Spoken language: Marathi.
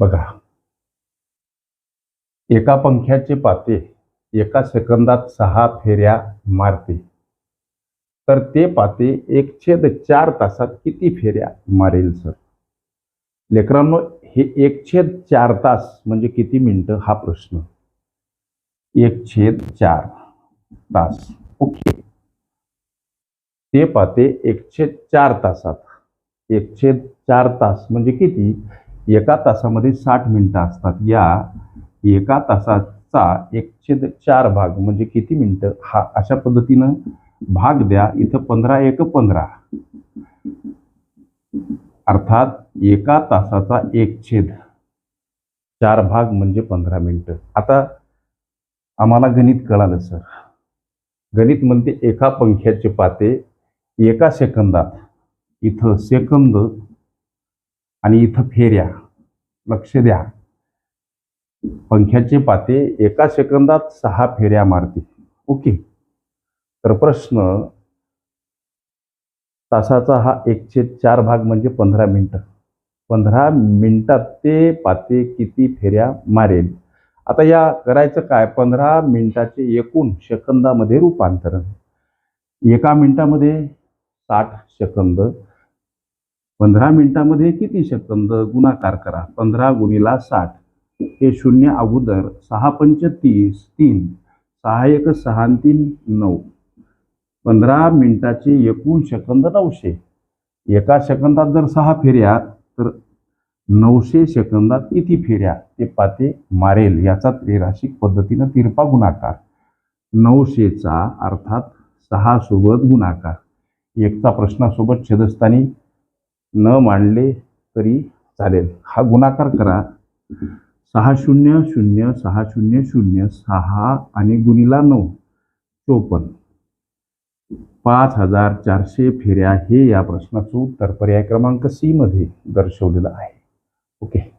बघा. एका पंख्याचे पाते एका सेकंदात सहा फेऱ्या मारते. तर ते पाते एक छेद चार तासात किती फेऱ्या मारेल सर? लेकरांनो हे एक छेद चार तास म्हणजे किती मिनिटं? हा प्रश्न. एक छेद चार तास. ओके. ते पाते एक छेद चार तासात. एक छेद चार तास म्हणजे किती? एका तासामध्ये साठ मिनटं असतात. या एका तासाचा एक छेद चार भाग म्हणजे किती मिनटं? हा अशा पद्धतीनं भाग द्या. इथं पंधरा एक पंधरा. अर्थात एका तासाचा एक छेद चार भाग म्हणजे पंधरा मिनटं. आता आम्हाला गणित कळालं सर. गणित म्हणते एका पंख्याचे पाते एका सेकंदात. इथं सेकंद आणि इथं फेऱ्या लक्ष द्या. पंख्याचे पाते एका सेकंदात सहा फेऱ्या मारते ओके. तर प्रश्न तासाचा हा एकशे चार भाग म्हणजे पंधरा मिनिटं. पंधरा मिनटात ते पाते किती फेऱ्या मारेल? आता या करायचं काय? पंधरा मिनिटाचे एकूण सेकंदामध्ये रूपांतरण. एका मिनिटामध्ये साठ सेकंद पंधरा मिनिटामध्ये किती सेकंद गुणाकार करा? पंधरा गुणिला साठ. हे शून्य अगोदर सहा पंच तीस तीन. सहा एक सहा तीन नऊ. पंधरा मिनिटाचे एकूण सेकंद नऊशे. एका सेकंदात जर सहा फेऱ्या तर नऊशे सेकंदात किती फेऱ्या? ते पाते मारेल. याचा त्रिराशिक पद्धतीनं तिरपा गुणाकार. नऊशेचा अर्थात सहा सोबत गुणाकार. एकचा प्रश्नासोबत छेदस्थानी न मांडले तरी चालेल. हा गुणाकार करा. सहा शून्य शून्य सहा शून्य शून्य सहा आणि गुणिला नऊ. चोपन्न. पाच हजार चारशे फेऱ्या हे या प्रश्नाचं उत्तर पर्याय क्रमांक सी मध्ये दर्शवलेलं आहे. ओके.